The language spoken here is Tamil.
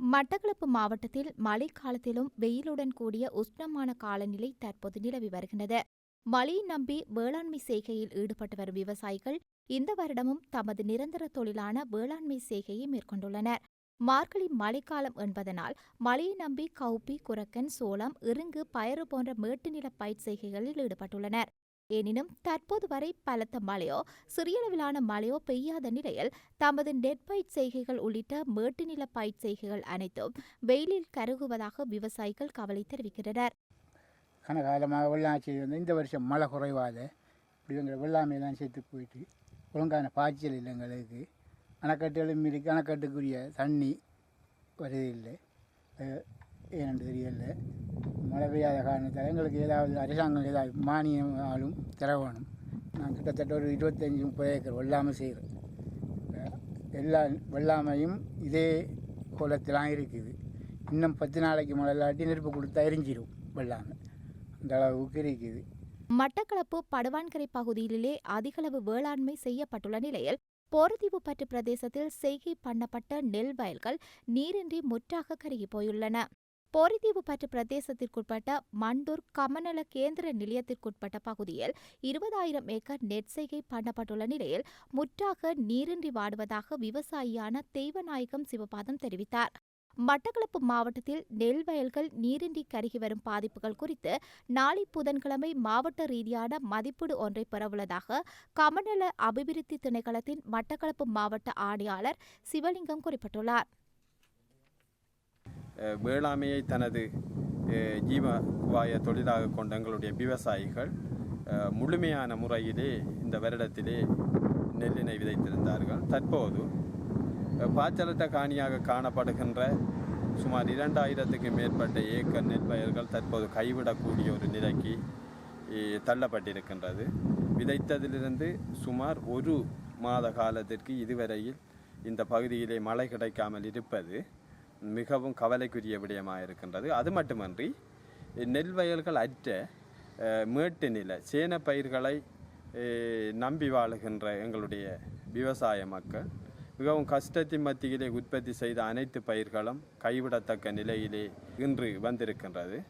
மட்டக்களப்பு மாவட்டத்தில் மழைக்காலத்திலும் வெயிலுடன் கூடிய உஷ்ணமான காலநிலை தற்போது நிலவி வருகின்றது. மழையை நம்பி வேளாண்மை செய்கையில் ஈடுபட்டு வரும் விவசாயிகள் இந்த வருடமும் தமது நிரந்தர தொழிலான வேளாண்மை செய்கையை மேற்கொண்டுள்ளனர். மார்கழி மழைக்காலம் என்பதனால் மழையை நம்பி கௌப்பி குரக்கன் சோளம் இறுங்கு பயறு போன்ற மேட்டுநில பயிர் செய்கைகளில் ஈடுபட்டுள்ளனர். எனினும் தற்போது வரை பலத்த மழையோ சிறியளவிலான மழையோ பெய்யாத நிலையில் தமது நெற்பயிர் செய்கைகள் உள்ளிட்ட மேட்டுநில பயிர் செய்கைகள் அனைத்தும் வெயிலில் கருகுவதாக விவசாயிகள் கவலை தெரிவிக்கின்றனர். கனகாலமாக வெள்ளாட்சி வந்து இந்த வருஷம் மழை குறைவாத. இப்படி எங்களை வெள்ளாமையெல்லாம் சேர்த்து போயிட்டு ஒழுங்கான பாய்ச்சல் இல்லை எங்களுக்கு அணைக்கட்டுகளும் இருக்கு அணைக்கட்டுக்குரிய தண்ணி வருதில்லை அஹ் ஏனென்று தெரியல மழை பெய்யாத காரணத்தால் எங்களுக்கு ஏதாவது அரசாங்கம் ஏதாவது மானியம் ஆளும் தர வேணும் நான் கிட்டத்தட்ட ஒரு இருபத்தஞ்சி முப்பது ஏக்கர் வெள்ளாமை செய்கிறேன். எல்லா வெள்ளாமையும் இதே கோலத்திலாம் இருக்குது. இன்னும் பத்து நாளைக்கு மழை இல்லாட்டி நெருப்பு கொடுத்தா எரிஞ்சிடும் வெள்ளாமை. அந்த அளவுக்கு இருக்குது. மட்டக்களப்பு படுவான்கரை பகுதியிலே அதிகளவு வேளாண்மை செய்யப்பட்டுள்ள நிலையில் போரதீவு பற்று பிரதேசத்தில் செய்கை பண்ணப்பட்ட நெல் வயல்கள் நீரின்றி முற்றாக கருகி போயுள்ளன. போரிதீவு பற்று பிரதேசத்திற்குட்பட்ட மண்டூர் கமநல கேந்திர நிலையத்திற்குட்பட்ட பகுதியில் இருபதாயிரம் ஏக்கர் நெற்செய்கை பண்ணப்பட்டுள்ள நிலையில் முற்றாக நீரின்றி வாடுவதாக விவசாயியான தெய்வநாயகம் சிவபாதம் தெரிவித்தார். மட்டக்களப்பு மாவட்டத்தில் நெல் வயல்கள் நீரின்றி கருகி வரும் பாதிப்புகள் குறித்து நாளை புதன்கிழமை மாவட்ட ரீதியான மதிப்பீடு ஒன்றை பெறவுள்ளதாக கமநல அபிவிருத்தி திணைக்களத்தின் மட்டக்களப்பு மாவட்ட ஆணையாளர் சிவலிங்கம் குறிப்பிட்டுள்ளார். வேளாண்மையை தனது ஜீவவாய தொழிலாக கொண்ட எங்களுடைய விவசாயிகள் முழுமையான முறையிலே இந்த வருடத்திலே நெல்லினை விதைத்திருந்தார்கள். தற்போது அஹ், காணியாக காணப்படுகின்ற சுமார் இரண்டாயிரத்துக்கு மேற்பட்ட ஏக்கர் நெற்பயிர்கள் தற்போது கைவிடக்கூடிய ஒரு நிலைக்கு தள்ளப்பட்டிருக்கின்றது. விதைத்ததிலிருந்து சுமார் ஒரு மாத காலத்திற்கு இதுவரையில் இந்த பகுதியிலே மழை கிடைக்காமல் இருப்பது மிகவும் கவலைக்குரிய விடயமாக இருக்கின்றது அது மட்டுமன்றி நெல் வயல்கள் அற்ற மேட்டு நில சேன பயிர்களை நம்பி வாழுகின்ற எங்களுடைய விவசாய மக்கள் மிகவும் கஷ்டத்தின் மத்தியிலே உற்பத்தி செய்த அனைத்து பயிர்களும் கைவிடத்தக்க நிலையிலே இன்று வந்திருக்கின்றது.